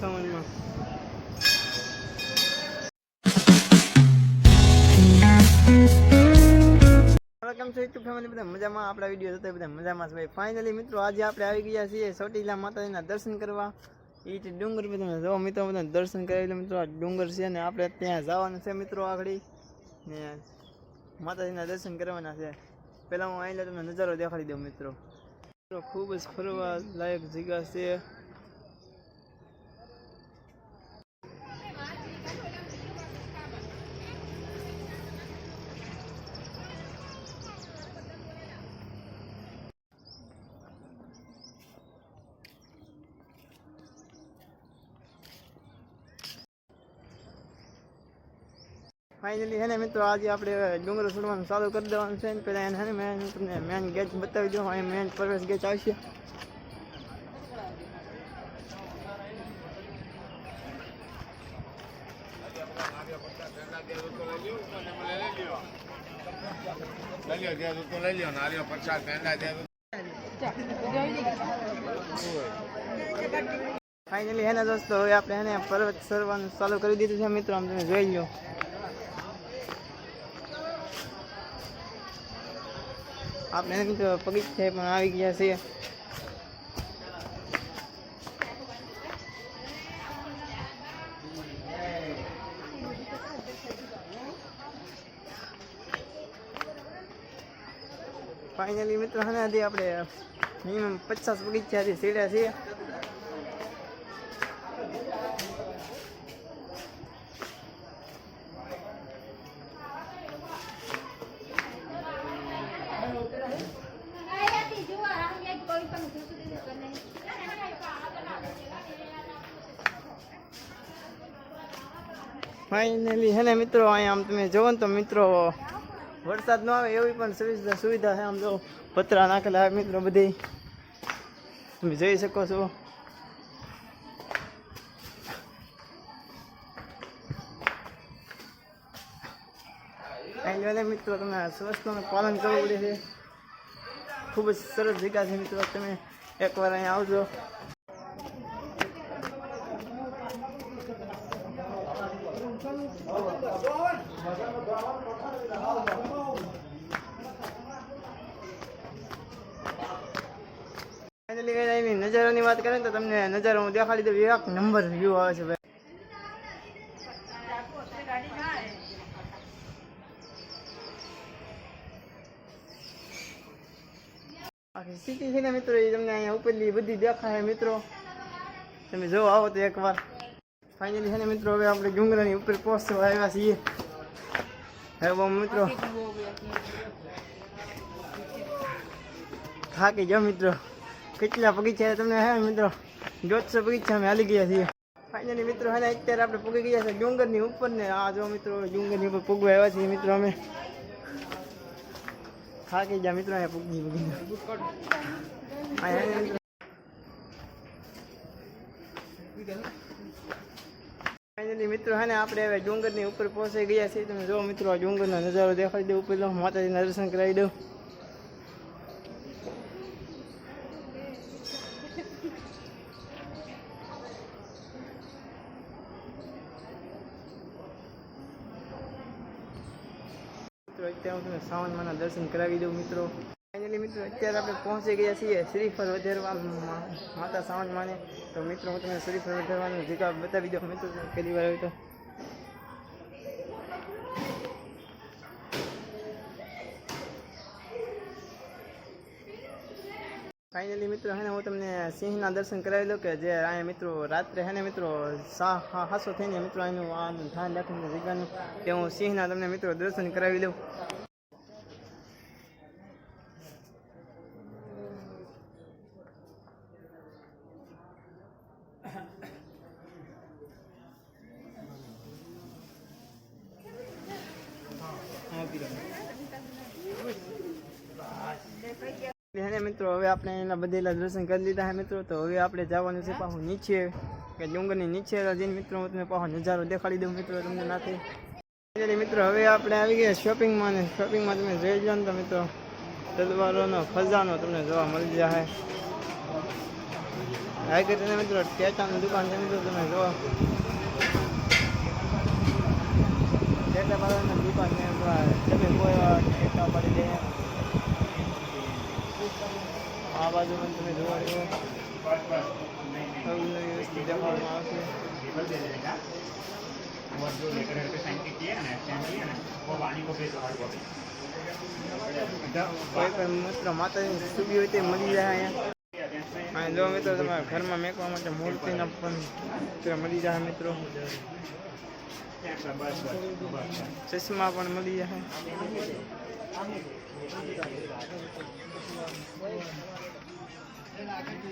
સાવનમાં કેમ છો YouTube family બધા મિત્રો દર્શન કરવા એ મિત્રો. આ ડુંગર છે ને આપણે ત્યાં જવાનું છે મિત્રો આગળ. ને માતાજીના દર્શન કરવાના છે. પહેલાં હું અહીં તમને નજારો દેખાડી દઉં મિત્રો. મિત્રો, ખૂબ જ ફરવા લાયક જગ્યા છે. ફાઇનલી હે ને મિત્રો, આજે આપણે ડુંગર ચડવાનું ચાલુ કરી દેવાનું છે. ને પહેલાં એને, હે ને, મેં તમને મેન ગેટ બતાવી દઉં. અહીં મેન પ્રવેશ ગેટ આવશે. ફાઇનલી હે ને, દોસ્તો, હવે આપણે એને પર્વત ચડવાનું ચાલુ કરી દીધું છે. મિત્રો, આમ તમે જોઈ લો. આપણે મિત્રો પગી છે, પણ આવી ગયા છે ફાઇનલી મિત્રો હે ને હજી આપણે મિનિમમ પચાસ બગીચા સીડ્યા છીએ. ફાઇનલી હે ને મિત્રો, અહીંયા આમ તમે જોવો ને તો મિત્રો, વરસાદ ન આવે એવી પણ સુવિધા સુવિધા છે. આમ જો પતરા નાખેલા આવે મિત્રો બધી. તમે જોઈ શકો છો. ફાઇનલી મિત્રો તમે સ્વસ્થનું પાલન કરવું પડે છે. ખૂબ જ સરસ જગ્યા છે મિત્રો. તમે એકવાર અહીંયા આવજો. નજારાની વાત કરીએ તો તમને નજારો દેખાડી દઉં. એક નંબર વ્યૂ આવે છે ભાઈ. છે ને મિત્રો, એ તમને અહીંયા ઉપરલી બધી દેખાય મિત્રો. તમે જો આવો તો એકવાર. ફાઇનલી છે ને મિત્રો, હવે આપણે ડુંગરાની ઉપર પહોંચવા આવ્યા છીએ. હવે બહુ મિત્રો થાકી જાઓ મિત્રો કેટલા બગીચા છે તમને હે મિત્રો? દોઢસો બગીચા અમે હાલી ગયા છીએ. ફાઇનલી મિત્રો હે ને અત્યારે આપણે પૂગી ગયા છે ડુંગરની ઉપર ને આ જો મિત્રો ડુંગરની ઉપર પૂગવા આવ્યા છીએ મિત્રો અમે. થાકી ગયા મિત્રો અહીંયા પૂગી પૂગી અહીંયા મિત્રો, હે ને, આપણે હવે ડુંગરની ઉપર પહોંચી ગયા છીએ. તમે જો મિત્રો, આ ડુંગરનો નજારો દેખાડી દઉં ઉપર માતાજીના દર્શન કરાવી દઉં. મિત્રો, અત્યારે હું તમને શ્રાવણ માના દર્શન કરાવી દઉં, મિત્રો. ફાઇનલી મિત્રો, અત્યારે આપણે પહોંચી ગયા છીએ શ્રીફળ વધારવા મા- માતા શ્રાવણ માને. તો મિત્રો, હું તમને શ્રીફળ વધારવાની જગ્યા બતાવી દઉં, મિત્રો તમે પહેલી વાર હોય તો. ફાઇનલી મિત્રો, હે ને, હું તમને સિંહના દર્શન કરાવી દઉં કે જે અહીંયા મિત્રો રાત્રે હે ને, મિત્રો સા હા હાસો થઈને મિત્રો એનું આનું ધ્યાન રાખીને જગ્યાનું તે હું સિંહના તમને મિત્રો દર્શન કરાવી દઉં હે મિત્રો, હવે આપણે એના બધેલા દર્શન કરી લીધા હે મિત્રો. તો હવે આપણે જવાનું છે પાછું નીચે, કે ડુંગરની નીચે જઈને મિત્રો, હું તમને પાછો નજારો દેખાડી દઉં મિત્રો તમને નાથી મિત્રો, હવે આપણે આવી ગયા શોપિંગમાં ને શોપિંગમાં તમે જોઈ જાઓ ને તો મિત્રો, તલવારોનો ખજાનો તમને જોવા મળી જાય આગળ કરીને મિત્રો, ટેટાની દુકાન છે મિત્રો, તમે જોવા. ટેટા દુકાન છે તમે કોઈ ટેટા પાડી દે આ બાજુ પણ તમે જોવા માતાજીની સુબી હોય તે મળી જાય અહીંયા. જો મિત્રો તમારા ઘરમાં મેકવા માટે મૂર્તિના પણ મળી જાય મિત્રો. ચશ્મા પણ મળી જાય.